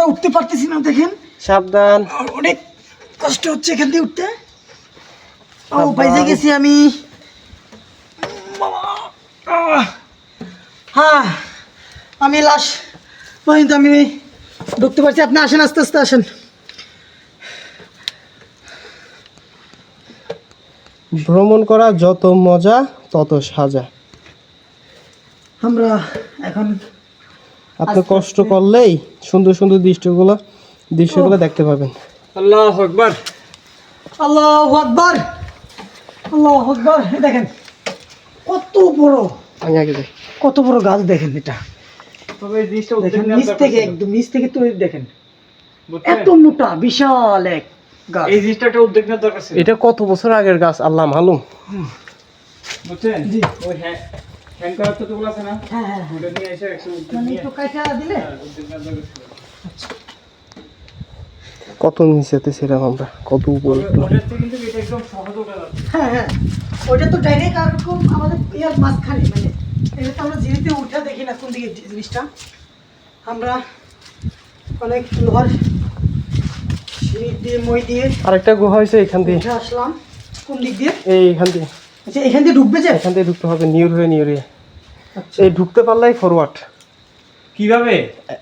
আমরা উঠতে পারতেছি না দেখেন। সাবধান। অনেক কষ্ট হচ্ছে এখান থেকে উঠতে। ও। বাইজে গেছি আমি। হ্যাঁ আমি লাশ পর্যন্ত আমি ঢুকতে পারছি। আপনি আসেন আস্তে আস্তে আসেন। ভ্রমণ করা যত মজা তত সাজা। আমরা এখন আপনি কষ্ট করলেই সুন্দর সুন্দর দৃশ্যগুলো দৃশ্যগুলো দেখতে পাবেন। আল্লাহ আকবার। আল্লাহ আকবর। আল্লাহ আকবর। দেখেন কত বড়। আমি আগে যাই। কত বড় গাছ দেখেন এটা। তবে দেখেন নিচ থেকে। একদম নিচ থেকে তৈরি দেখেন? এত মোটা বিশাল এক গাছ। এই জিনিসটা একটা উদ্যোগ নেওয়ার দরকার ছিল। এটা কত বছর আগের গাছ আল্লাহ মালুম? বুঝছেন? জি। ওই হ্যাঁ। হ্যাং তো তোগুলো আছে না? হ্যাঁ হ্যাঁ। ওটা নিয়ে এসে একটা মানে একটু কাইটা দিলে? হ্যাঁ। কত নিচেতে ছিলাম আমরা কত উপরে হ্যাঁ হ্যাঁ। তো ডাইরেক্ট আর আমাদের ইয়ার মাঝখানে মানে এটা তো আমরা উঠে দেখি না কোন দিকে জিনিসটা। আমরা অনেক লোহার সিঁড়ি দিয়ে মই দিয়ে আরেকটা গুহা হয়েছে এখান দিয়ে। আসলাম। কোন দিক দিয়ে? এই এখান দিয়ে। আচ্ছা এখান দিয়ে ঢুকবে যে? এখান দিয়ে ঢুকতে হবে নিউর হয়ে নিউর। হয়ে আচ্ছা। এই ঢুকতে পারলেই ফরওয়ার্ড কীভাবে?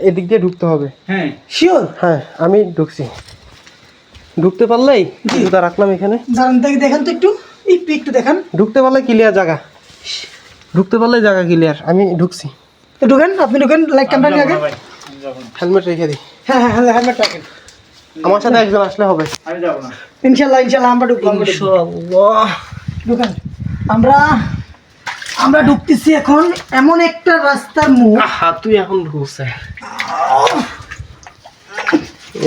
এদিক দিয়ে ঢুকতে হবে। হ্যাঁ। শিওর হ্যাঁ আমি ঢুকছি। ঢুকতে পারলেই জুতা রাখলাম এখানে। দেখে দেখেন তো একটু। একটু একটু দেখান। ঢুকতে পারলে ক্লিয়ার জায়গা। ঢুকতে পারলে জায়গা ক্লিয়ার আমি ঢুকছি। তো ঢুকেন আপনি ঢুকেন লাইক ক্যামেরা নিয়ে আগে। ভাই আমি যাব না। হেলমেট রেখে দিই। হ্যাঁ হ্যাঁ হ্যাঁ হেলমেট রাখেন। আমার সাথে একজন আসলে হবে। আমি যাব না। ইনশাল্লাহ ইনশাল্লাহ আমরা ঢুকবো আমরা ঢুকবো। ইনশাআল্লাহ ঢুকেন। আমরা আমরা ঢুকতেছি এখন এমন একটা রাস্তার মুখ আহা তুই এখন ঢুকছে।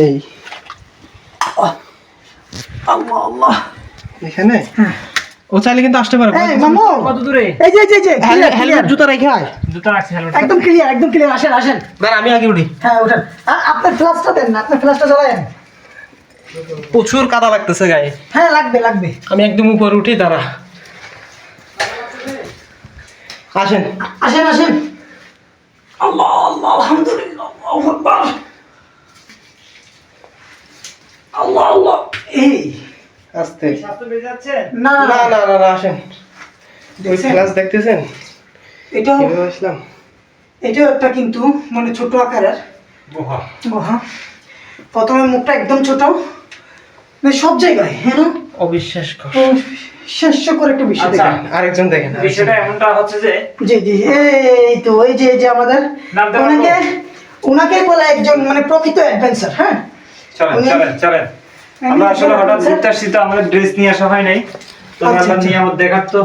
এই। আল্লাহ আল্লাহ। এখানে? হ্যাঁ। ও চাইলে কিন্তু আসতে পারে। এই মামু! কত দূরে? এই যে এই যে, হেলমেট জুতা রেখে আয়। রাখছি হেলমেট একদম ক্লিয়ার একদম ক্লিয়ার আসেন আসেন। দাঁড়া আমি আগে উঠি। হ্যাঁ ওঠেন আপনার ফ্লাশটা দেন না আপনার ফ্লাশটা জ্বালায়েন। প্রচুর কাদা লাগতেছে গায়ে। হ্যাঁ লাগবে লাগবে। আমি একদম উপরে উঠি দাঁড়া। আসেন। আসেন আসেন। আল্লাহ আল্লাহ আলহামদুলিল্লাহ আল্লাহ আল্লাহ এই আস্তে। না। না না না না আসেন। ওই দেখতেছেন? এটাও কীভাবে আসলাম। এটাও একটা কিন্তু মানে ছোট আকারের। গুহা। গুহা। প্রথমে মুখটা একদম ছোট। মানে সব জায়গায় হ্যাঁ না? অবিশ্বাস হাস্যকর একটা বিষয় আচ্ছা। দেখেন আরেকজন দেখেন বিষয়টা এমনটা হচ্ছে যে জি জি এই তো ওই যে যে আমাদের ওনাকে ওনাকে বলে একজন মানে প্রকৃত অ্যাডভেঞ্চার হ্যাঁ? চলেন চলেন চলেন। আমরা আসলে হঠাৎ ঘুরতে আসছি তো আমাদের ড্রেস নিয়ে আসা হয় নাই। তো আচ্ছা, আমরা আচ্ছা। নিয়ে আমার দেখার তো।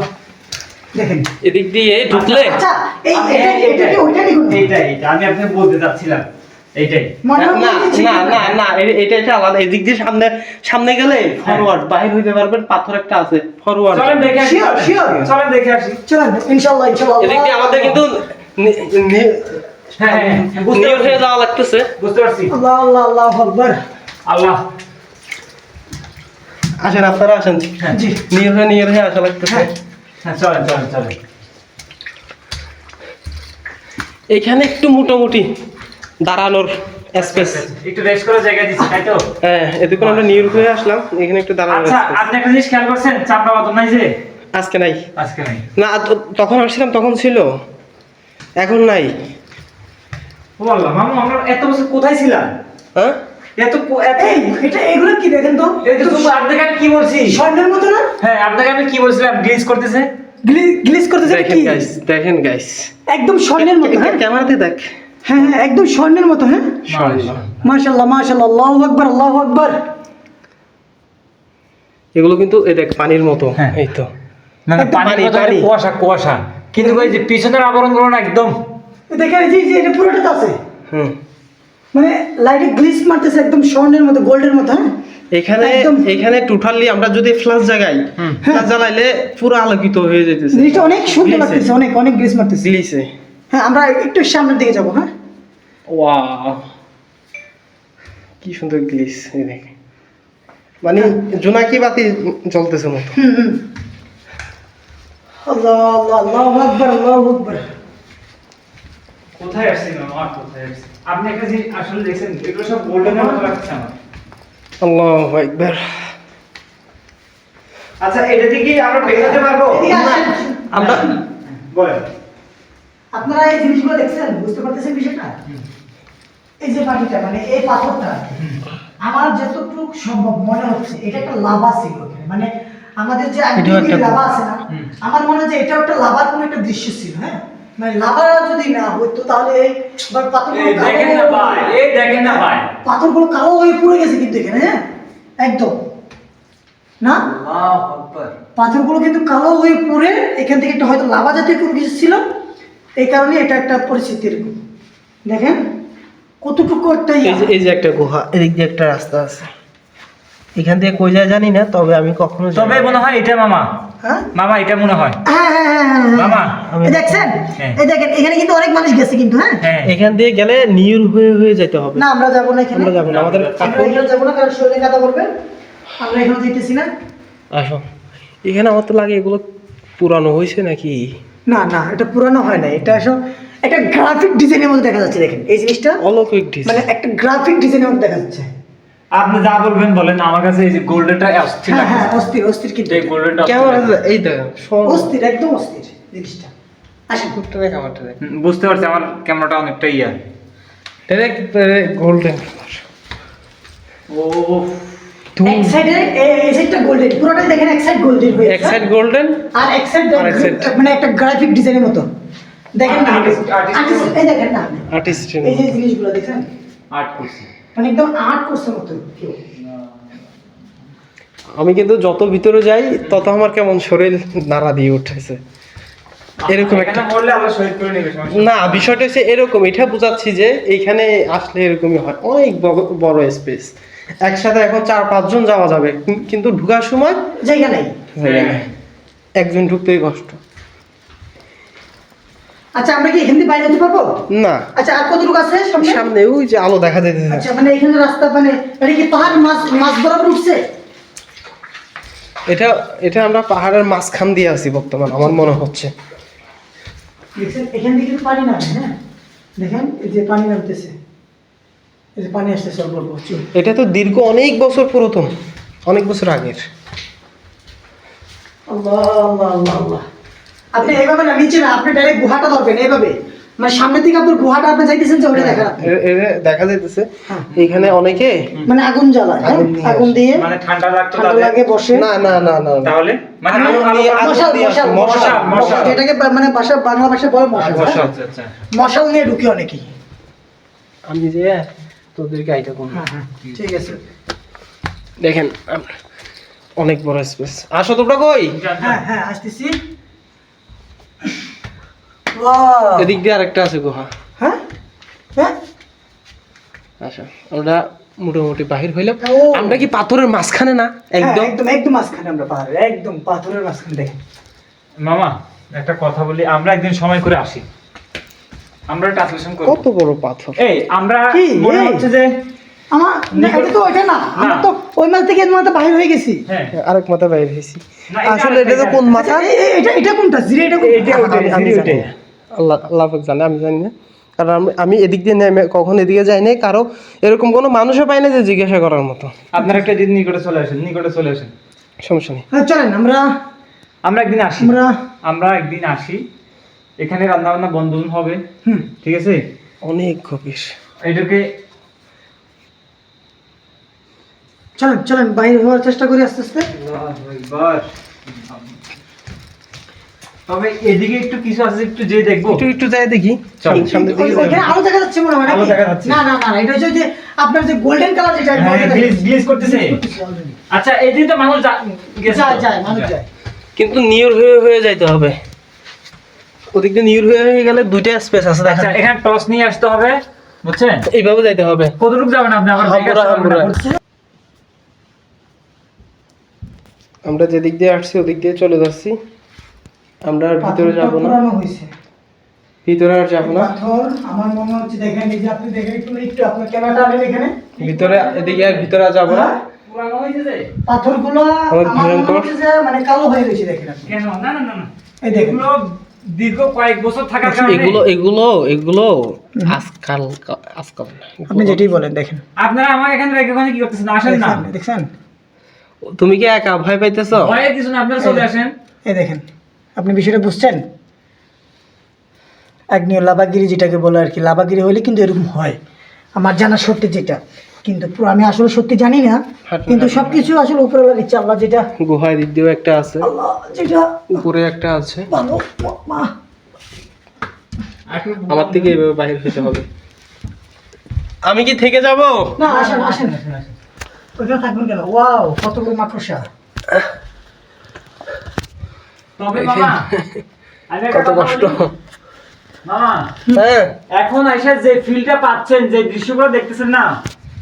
দেখেন। এদিক দিয়ে ঢুকলে? আচ্ছা এই আমি এটা এটা কি ওইটা এইটাই এইটা আমি আপনাকে বলতে চাচ্ছিলাম। এইটাই। না না না না না এ- এটা এটা আলাদা। এদিক দিয়ে সামনে সামনে গেলে ফরওয়ার্ড বাহির হইতে পারবেন পাথর একটা আছে ফরওয়ার্ড চলেন দেখে আসি। Sure, sure. চলেন দেখে আসি। চলেন ইনশাআল্লাহ ইনশাআল্লাহ। এদিক দিয়ে আমাদের কিন্তু নি- নি- হ্যাঁ বুঝতে নিয়র হয়ে যাওয়া লাগতেছে। বুঝতে পারছি। আল্লাহ আল্লাহ আল্লাহ আকবার। আল্লাহ। আসেন আপনারা আসেন। হ্যাঁ। জি। নিয়র হয়ে নিয়র হয়ে আসা লাগতেছে। হ্যাঁ। হ্যাঁ চলেন চলেন চলেন। এখানে একটু মোটামুটি দাঁড়ানোর স্পেস একটু রেস্ট করে জায়গা দিচ্ছি তাই তো? হ্যাঁ এতক্ষণ আমরা নিয়র হয়ে আসলাম এখানে একটু দাঁড়ানোর আচ্ছা আপনি একটা জিনিস খেয়াল করছেন? চাপড়া বাদন নাই যে? আজকে নাই। আজকে নাই। না তখন আসছিলাম তখন ছিল। এখন নাই। ও আল্লাহ মামু আমরা এত বছর কোথায় ছিলাম? হ্যাঁ? এত এত এটা এগুলো কি দেখেন তো? এই তো তুমি আপনাকে আমি কি বলছি? স্বর্ণের মতো না? হ্যাঁ আপনাকে আমি কি বলছিলাম? গ্লিজ করতেছে? গ্লিস করতেছে এটা দেখেন কি? গাইস দেখেন গাইস একদম স্বর্ণের মতো হ্যাঁ? ক্যামেরাতে দেখ। হ্যাঁ হ্যাঁ একদম স্বর্ণের মতো হ্যাঁ? মাশাআল্লাহ। মাশাআল্লাহ আল্লাহু আকবার আল্লাহু আকবার। এগুলো কিন্তু এই দেখ পানির মতো। হ্যাঁ। এই তো। না না পানি পানি, কুয়াশা কুয়াশা। কিন্তু ওই যে পিছনের আবরণগুলো না একদম। দেখেন এই যে এটা পুরোটা তো আছে। হুম। মানে লাইটে গ্লিস মারতেছে একদম স্বর্ণের মতো গোল্ডের মতো হ্যাঁ? এখানে একদম- এখানে টোটালি আমরা যদি ফ্ল্যাশ জাগাই ফ্ল্যাশ জ্বালাইলে পুরো আলোকিত হয়ে যেতেছে। জিনিসটা অনেক সুন্দর লাগতেছে অনেক অনেক গ্লিস মারতেছে। গ্লিসে হ্যাঁ আমরা একটু সামনের দিকে যাব হ্যাঁ? কি সুন্দর গ্লিস এই দেখ। মানে জোনাকি বাতি জ্বলতেছে মতো? হুম হুম। আল্লাহ আল্লাহ আল্লাহু আকবার আল্লাহু আকবার। কোথায় আসছি কোথায় আসছি আপনি একটা জিনিস আসলে দেখছেন এগুলো সব গোল্ডেনের মতো লাগছে আমার। আল্লাহু আকবার। আচ্ছা এটা দিয়ে কি আমরা বেরোতে পারব? আমরা বলেন। আপনারা এই জিনিসগুলো দেখছেন? বুঝতে পারতেছেন বিষয়টা? এই যে পাখিটা মানে এই পাথরটা আমার যতটুকু সম্ভব মনে হচ্ছে এটা একটা লাভা ছিল মানে আমাদের যে লাভা আছে না আমার মনে হয় যে এটা একটা লাভার কোনো একটা দৃশ্য ছিল হ্যাঁ? মানে লাভা যদি না হতো তাহলে বা পাথরগুলো দেখেন না ভাই এই দেখেন না ভাই। পাথরগুলো কালো হয়ে পড়ে গেছে কিন্তু এখানে হ্যাঁ? একদম। না? পাথরগুলো কিন্তু কালো হয়ে পড়ে এখান থেকে একটা হয়তো লাভা জাতীয় কোনো কিছু ছিল। এই কারণে এটা একটা পরিস্থিতি এরকম। দেখেন? কতটুকু একটা। এই যে একটা গুহা এদিক দিয়ে একটা রাস্তা আছে। এখান থেকে কই যায় জানি না তবে আমি কখনো তবে মনে হয় এটা মামা। হ্যাঁ? মামা এটা মনে হয়। হ্যাঁ হ্যাঁ হ্যাঁ। মামা। দেখছেন? হ্যাঁ। এই দেখেন এখানে কিন্তু অনেক মানুষ গেছে কিন্তু হ্যাঁ? হ্যাঁ। এখান দিয়ে গেলে নিউর হয়ে হয়ে যেতে হবে। না আমরা যাব না এখানে। আমরা যাব না আমাদের কাপড় এখানে না কারণ শরীরে কাদা করবে আমরা এখানে যেতেছি না। আসো। এখানে আমার তো লাগে এগুলো পুরানো হয়েছে নাকি? না না এটা পুরানো হয় না এটা আসলে একটা গ্রাফিক ডিজাইনের মধ্যে দেখা যাচ্ছে দেখেন। এই জিনিসটা অলৌকিক ডিজাইন মানে একটা গ্রাফিক ডিজাইনের মধ্যে দেখা যাচ্ছে। আপনি যা বলবেন বলেন আমার কাছে এই যে গোল্ডেনটা অস্থির হ্যাঁ হ্যাঁ অস্থির অস্থির কিন্তু এই গোল্ডেনটা কেমন আছে এই দেখো অস্থির একদম অস্থির জিনিসটা। আসেন। কামারটা দেখ বুঝতে পারছি আমার ক্যামেরাটা অনেকটা ইয়া। ডাইরেক্ট গোল্ডেন ও এক সাইডে এই সাইডটা গোল্ডেন পুরোটাই দেখেন এক সাইড গোল্ডেন হয়ে এক সাইড গোল্ডেন আর এক সাইড আর এক side- মানে একটা গ্রাফিক ডিজাইনের মতো। দেখেন না Artist- artist- Artist- এই দেখেন না। আর্টিস্ট এই যে জিনিসগুলো দেখেন আর্ট করছি। মানে একদম আর্ট করছে মতো আমি কিন্তু যত ভিতরে যাই তত আমার কেমন শরীর নাড়া দিয়ে উঠেছে। এরকম একটা এখানে বললে আমরা শহীদ করে নেবে সমস্যা না বিষয়টা হচ্ছে এরকম। এটা বোঝাচ্ছি যে এইখানে আসলে এরকমই হয়। অনেক বড় স্পেস একসাথে এখন চার পাঁচজন যাওয়া যাবে। কিন্তু ঢুকার সময় জায়গা নাই। একজন ঢুকতেই কষ্ট। আচ্ছা আমরা কি এখান থেকে বাইরে যেতে পারব? না। আচ্ছা আর কতটুকু আছে সামনে? সামনে ওই যে আলো দেখা আচ্ছা মানে এখানে রাস্তা মানে এটা কি পাহাড় মাছ মাছ বরাবর উঠছে? এটা এটা আমরা পাহাড়ের মাঝখান দিয়ে আছি বর্তমান আমার মনে হচ্ছে। দেখছেন এখান থেকে পানি নামে হ্যাঁ? দেখেন এই যে পানি নামতেছে। পানি আসতেছে অল্প অল্প এটা তো দীর্ঘ অনেক বছর পুরাতন অনেক বছর আগের। আল্লাহ আল্লাহ আল্লাহ আল্লাহ। আপনি এইভাবে না নিচে না আপনি ডাইরেক্ট গুহাটা ধরবেন এইভাবে। মানে সামনে থেকে আপনার গুহাটা আপনি চাইতেছেন যে ওটা দেখা এ- এ- দেখা যাইতেছে। হ্যাঁ। এখানে অনেকে মানে আগুন জ্বালায় হ্যাঁ? আগুন দিয়ে মানে ঠান্ডা লাগতো তাদের? লাগে বসে। না না না না। তাহলে? মানে মশাল মশাল মশাল বা- মানে ভাষা বাংলা ভাষায় বলে মশাল আচ্ছা হ্যাঁ? আচ্ছা আচ্ছা। মশাল নিয়ে ঢুকে অনেকেই। আমি যে তোদেরকে আইটা করব হ্যাঁ হ্যাঁ ঠিক আছে। দেখেন অনেক বড় স্পেস আসো তোমরা কই? হ্যাঁ হ্যাঁ আসতেছি। এদিক দিয়ে আরেকটা আছে গুহা। হ্যাঁ? হ্যাঁ? আচ্ছা আমরা মোটামুটি বাহির হইলাম। ও। আমরা কি পাথরের মাঝখানে না? একদম একদম? একদম একদম মাঝখানে আমরা পাহাড়ে একদম পাথরের মাঝখানে দেখেন। মামা একটা কথা বলি আমরা একদিন সময় করে আসি। আমরা ট্রান্সলেশন করব। কত বড় পাথর? এই আমরা মনে হচ্ছে যে আমার এটা তো ওইটা না। আমরা তো ওই মাছ থেকে মাথা বাহির হয়ে গেছি। আরেক মাথা বাইরে হয়েছি। আসলে এটা তো কোন মাথা? এই- এই- এটা এটা কোনটা? জিরে এটা এটা ওইটাই, আমি- জিরে জানি না। আল্লাহ আল্লাহ পাক জানে আমি জানি না। কারণ আমি আমি এদিক দিয়ে নেমে কখন এদিকে যাই নাই। কারও এরকম কোনো মানুষও পাই না যে জিজ্ঞাসা করার মতো। আপনারা একটা দিন নিকটে চলে আসেন নিকটে চলে আসেন। সমস্যা নেই। হ্যাঁ, চলেন আমরা আমরা একদিন আসি। আমরা আমরা একদিন আসি। এখানে রান্না বান্না বন্ধ হবে। হুম। ঠিক আছে? অনেক গভীর এটাকে চলেন চলেন বাইরে হওয়ার চেষ্টা করি আস্তে আস্তে। তবে এদিকে একটু কিছু আছে একটু যে দেখব। একটু একটু যাই দেখি। দিকে আলো দেখা যাচ্ছে মনে হয়। না না না এটা হচ্ছে যে আপনার যে গোল্ডেন কালার যেটা হ্যাঁ ওইটা গ্লিজ গ্লিজ করতেছে। আচ্ছা এদিন তো মানুষ যায় যায় মানুষ যায়। কিন্তু নিউর হয়ে হয়ে যাইতে হবে। ওদিক দিয়ে নিউর হয়ে গেলে দুইটা স্পেস আছে আচ্ছা এখানে টস নিয়ে আসতে হবে বুঝছেন? এইভাবে যাইতে হবে। কতটুকু যাবেন আপনি? আবার। আমরা যেদিক দিয়ে আসছি ওদিক দিয়ে চলে যাচ্ছি। আমরা আর ভিতরে যাব না। ভিতরে আর যাব না। আমার মনে হচ্ছে দেখেন এই যে আপনি দেখেন একটু একটু আপনার ক্যামেরাটা আনেন এখানে। ভিতরে এদিকে আর ভিতরে আর যাব না। হ্যাঁ? পুরানো হয়েছে যে? পাথরগুলো আমার ভয়ঙ্কর। মানে কালো হয়ে গেছে দেখেন কেন? না না না এই দেখেন। দীর্ঘ কয়েক বছর থাকার কারণে এগুলো এগুলো এগুলো আজকাল আজকাল আপনি যেটাই বলেন দেখেন। আপনারা আমাকে এখানে রেখে ওখানে কি করতেছেন? আসেন না। দেখছেন তুমি কি একা ভয় পাইতেছো? কিছু না আপনারা চলে আসেন। এই দেখেন আপনি বিষয়টা বুঝছেন? আগ্নেয় লাভাগিরি যেটাকে বলে আর কি লাভাগিরি হলে কিন্তু এরকম হয়। আমার জানা সত্যি যেটা কিন্তু আমি আসলে সত্যি জানি না কিন্তু সবকিছু আসলে উপরওয়ালার ইচ্ছা আল্লাহ যেটা গুহায় দিক দিয়েও একটা আছে। আল্লাহ যেটা উপরে একটা আছে। আমার থেকে এভাবে বাইরে যেতে হবে। আমি কি থেকে যাব? না আসেন আসেন। ওইখানে থাকবেন কেন? ওয়াও কতগুলো মাকড়সা। তবে মামা কত কষ্ট। মামা হ্যাঁ। এখন এসে যে ফিলটা পাচ্ছেন যে দৃশ্যগুলো দেখতেছেন না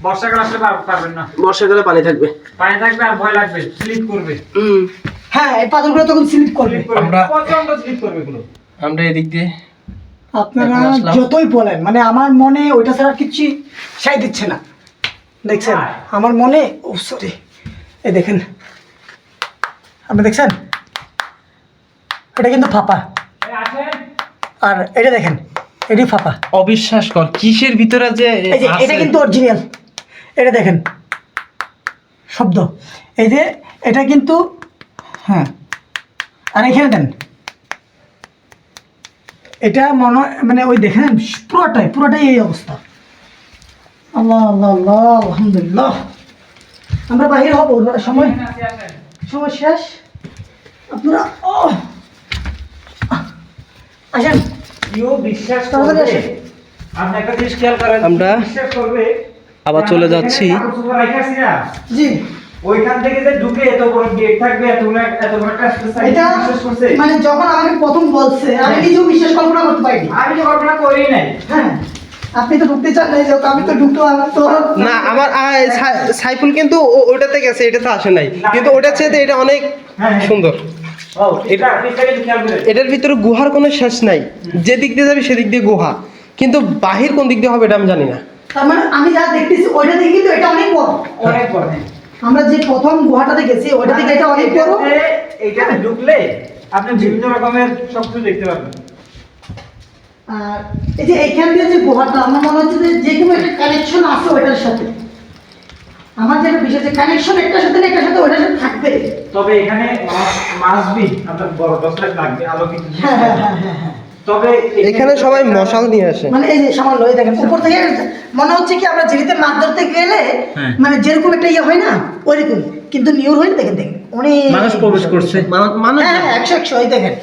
বর্ষাকাল আসলে পারবেন না। বর্ষাকালে পানি থাকবে। পানি থাকবে আর ভয় লাগবে স্লিপ করবে। হুম। হ্যাঁ এই পাথরগুলো তখন স্লিপ করবে। আমরা- প্রচণ্ড স্লিপ করবে এগুলো। আমরা এদিক দিয়ে আপনারা যতই বলেন মানে আমার মনে ওইটা ছাড়া কিচ্ছু সাই দিচ্ছে না। দেখছেন? হ্যাঁ। আমার মনে ও সরি এই দেখেন। আপনি দেখছেন? এটা কিন্তু ফাঁপা। আর এটা দেখেন এটি ফাঁপা। অবিশ্বাস কর কিসের ভিতরে যে। এটা কিন্তু অরিজিনাল এটা দেখেন। শব্দ। এই যে এটা কিন্তু হ্যাঁ। আর এখানে দেন। এটা মনে মানে ওই দেখেন পুরোটাই পুরোটাই এই অবস্থা। আল্লাহ আল্লাহ আল্লাহ আলহামদুলিল্লাহ। আমরা বাহির হব সময়। সময় শেষ। আপনারা ও আসেন। কেউ বিশ্বাস করবে। আপনি একটা জিনিস খেয়াল করেন। আমরা বিশ্বাস করবে আবার চলে যাচ্ছি। জি। ওইখান থেকে যে ঢুকে এত বড় গেট থাকবে এত বড় এত বড় একটা এটা মানে যখন আমাকে প্রথম বলছে আমি নিজেও বিশ্বাস কল্পনা করতে পারিনি। আমি তো কল্পনা করি নাই। হ্যাঁ। আপনি তো ঢুকতে চান না আমি তো ঢুকতো তো না আমার আ, সাইফুল কিন্তু ও- ওটাতে গেছে এটাতে আসে নাই। কিন্তু ওটার চেয়ে এটা অনেক হ্যাঁ। সুন্দর। ও এটা আপনি এটাকে একটু খেয়াল করেন। এটার ভিতরে গুহার কোনো শেষ নাই। যে দিক দিয়ে যাবে সেদিক দিয়ে গুহা। কিন্তু বাহির কোন দিক দিয়ে হবে এটা আমি জানি না। তার মানে আমি যা দেখতেছি ওইটা থেকে কিন্তু এটা অনেক বড়। অনেক বড়। আমরা যে প্রথম গুহাটাতে গেছি ওইটা থেকে এটা অনেক বড়। এটাতে- এটাতে ঢুকলে আপনি বিভিন্ন রকমের সবকিছু দেখতে পারবেন। আর এই যে এইখান দিয়ে যে গুহাটা আমার মনে হচ্ছে যে যে কোনো একটা কানেকশন আছে ওইটার সাথে। আমার যেটা বিষয় যে কানেকশন একটার সাথে না একটার সাথে ওইটার সাথে থাকবে। তবে এখানে মাসবি আপনার বড় দশ লাগবে আলোকিত জিনিস। হ্যাঁ হ্যাঁ হ্যাঁ হ্যাঁ হ্যাঁ। তবে এখানে সবাই মশাল নিয়ে আসে। মানে এই যে সামান্য এই দেখেন উপর থেকে মনে হচ্ছে কি আমরা ঝিরিতে মাছ ধরতে গেলে হ্যাঁ। মানে যেরকম একটা ইয়ে হয় না ওইরকম। কিন্তু নিউর হয়ে দেখেন দেখেন অনেক মানুষ প্রবেশ করছে। মানুষ হ্যাঁ হ্যাঁ, একশো একশো এই দেখেন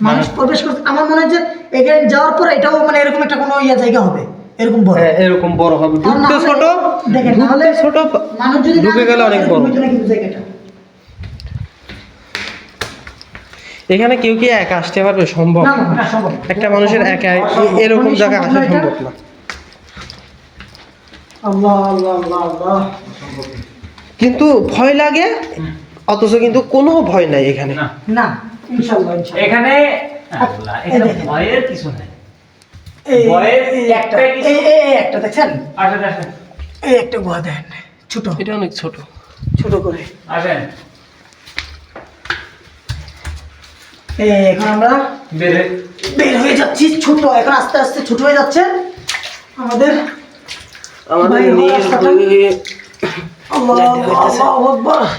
মানুষ প্রবেশ করছে। আমার মনে হয় যে এখানে যাওয়ার পর এটাও মানে এরকম একটা কোনো ইয়ে জায়গা হবে এরকম বড়। হ্যাঁ, এরকম বড় হবে। ছোট দেখেন নাহলে ছোট মানুষ যদি ঢুকে গেলে অনেক বড়। কিন্তু জায়গাটা। এখানে কেউ কি একা আসতে পারবে? সম্ভব না না, না সম্ভব না। একটা মানুষের একা এরকম জায়গায় আসা সম্ভব না এটা। সম্ভব না। আল্লাহ আল্লাহ আল্লাহ আল্লাহ। কিন্তু ভয় লাগে অথচ কিন্তু কোনো ভয় নাই এখানে। না। না ইনশাআল্লাহ ইনশাআল্লাহ। এখানে এখানে ভয়ের কিছু নাই। এই একটা একটাই কিছু- এই এই এই একটা দেখছেন? আসেন আসেন। এই একটা গুহা দেখেন ছোট। এটা অনেক ছোট। ছোট করে। আসেন এই এখন আমরা বেড়ে বের হয়ে যাচ্ছি ছোট এখন আস্তে আস্তে ছোট হয়ে যাচ্ছে। আমাদের।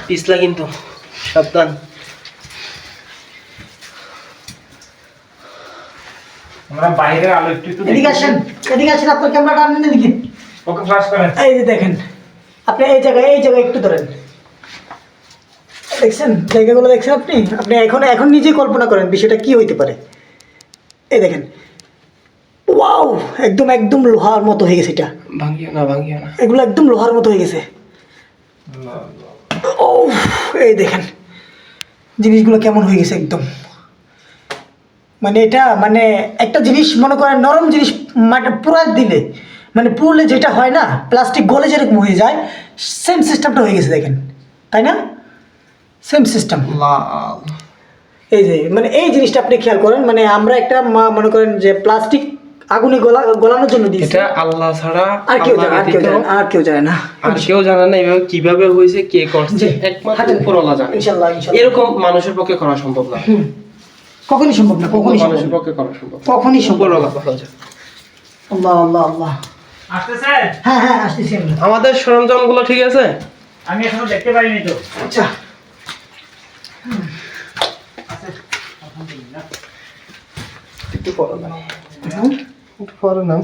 পিছলা কিন্তু সাবধান। আমরা বাইরের আলো একটু এদিকে আসেন এদিকে আসেন আপনার ক্যামেরাটা আনেন এদিকে। ওকে করেন। এই যে দেখেন আপনি এই জায়গায় এই জায়গায় একটু ধরেন। দেখছেন? জায়গাগুলো দেখছেন আপনি? আপনি এখন এখন নিজেই কল্পনা করেন বিষয়টা কি হইতে পারে। এই দেখেন। ওয়াও! একদম একদম লোহার মতো হয়ে গেছে এটা। ভাঙিও না ভাঙিও না। এগুলো একদম লোহার মতো হয়ে গেছে। ও এই দেখেন। জিনিসগুলো কেমন হয়ে গেছে একদম। মানে এটা মানে একটা জিনিস মনে করেন নরম জিনিস মানে পুরা দিলে মানে পুরলে যেটা হয় না প্লাস্টিক গলে যেরকম হয়ে যায় সেম সিস্টেমটা হয়ে গেছে দেখেন। তাই না? সেম সিস্টেম লাল এই যে মানে এই জিনিসটা আপনি খেয়াল করেন মানে আমরা একটা মা- মনে করেন যে প্লাস্টিক আগুনে গলা গলানোর জন্য দিয়েছি। এটা আল্লাহ ছাড়া আর কেউ জানে আর কেউ জানে না, আর কেউ জানে না। আর কেউ জানে না এভাবে কীভাবে হয়েছে কে করছে একমাত্র। উপরওয়ালা জানে। ইনশাল্লাহ ইনশাল্লাহ। এরকম মানুষের পক্ষে করা সম্ভব না। কখনই সম্ভব না কখনই সম্ভব মানুষের পক্ষে করা সম্ভব কখনই সম্ভব না। আল্লাহ আল্লাহ আল্লাহ। আসতেছে হ্যাঁ হ্যাঁ আসতেছি আমাদের সরঞ্জামগুলো ঠিক আছে? আমি এখনও দেখতে পাইনি তো। আচ্ছা আছে, আলহামদুলিল্লাহ। একটু পরে নাও একটু।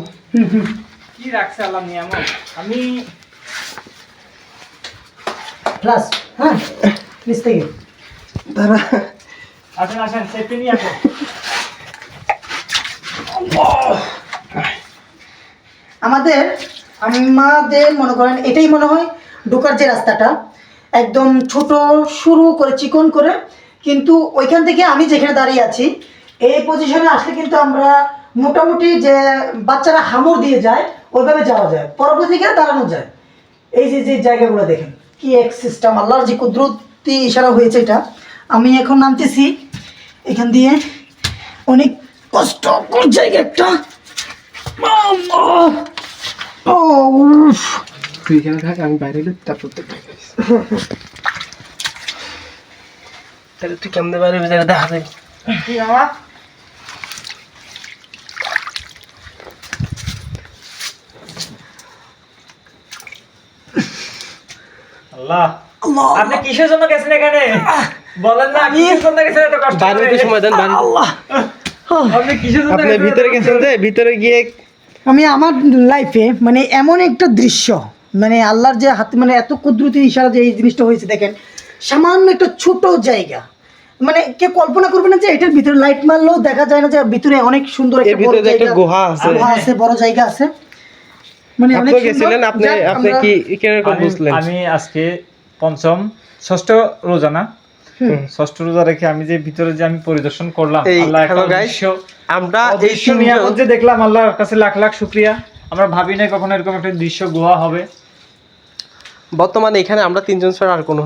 কি রাখছে আল্লাহ আমি প্লাস হ্যাঁ? নিচ থেকে। দাঁড়া। আসেন আসেন সেফটি নিয়ে আসেন আমাদের আমাদের মনে করেন এটাই মনে হয় ঢোকার যে রাস্তাটা একদম ছোট শুরু করে চিকন করে কিন্তু ওইখান থেকে আমি যেখানে দাঁড়িয়ে আছি এই পজিশনে আসলে কিন্তু আমরা মোটামুটি যে বাচ্চারা হামর দিয়ে যায় ওইভাবে যাওয়া যায়। পরবর্তী পরবর্তীকে দাঁড়ানো যায়। এই যে যে জায়গাগুলো দেখেন কি এক সিস্টেম আল্লাহর যে কুদরতি ইশারা হয়েছে এটা। আমি এখন নামতেছি এখান দিয়ে। অনেক কষ্টকর জায়গা একটা। তুই এখানে থাক আমি বাইরে এলে তারপর তাহলে তুই কেমনে বাইরে দেখা যাবে। আল্লাহ। আপনি কিসের জন্য গেছেন এখানে? বলেন না কিসের জন্য গেছেন এত কষ্ট? সময় দেন আল্লাহ। আপনি কিসের জন্য আপনি ভিতরে গেছেন যে ভিতরে গিয়ে আমি আমার লাইফে মানে এমন একটা দৃশ্য মানে আল্লাহর যে হাতে মানে এত কুদরতি ইশারা যে এই জিনিসটা হয়েছে দেখেন সামান্য একটা ছোট জায়গা। মানে কে কল্পনা করবে না যে এটার ভিতরে লাইট মারলেও দেখা যায় না যে ভিতরে অনেক সুন্দর একটা ভিতরে যে একটা জায়গা- গুহা আছে। গুহা আছে বড় জায়গা আছে। মানে আপনি গেছিলেন আপনি আপনি কি কীরকম বুঝলেন আমি আজকে পঞ্চম ষষ্ঠ রোজা না? ষষ্ঠ রোজা রেখে আমি যে ভিতরে যে আমি পরিদর্শন করলাম আল্লাহ আমরা এই নিয়ামত যে দেখলাম আল্লাহর কাছে লাখ লাখ শুক্রিয়া। আমরা ভাবি নাই কখনো এরকম একটা দৃশ্য গোয়া হবে। বর্তমানে এখানে আমরা তিনজন ছাড়া আর কোনো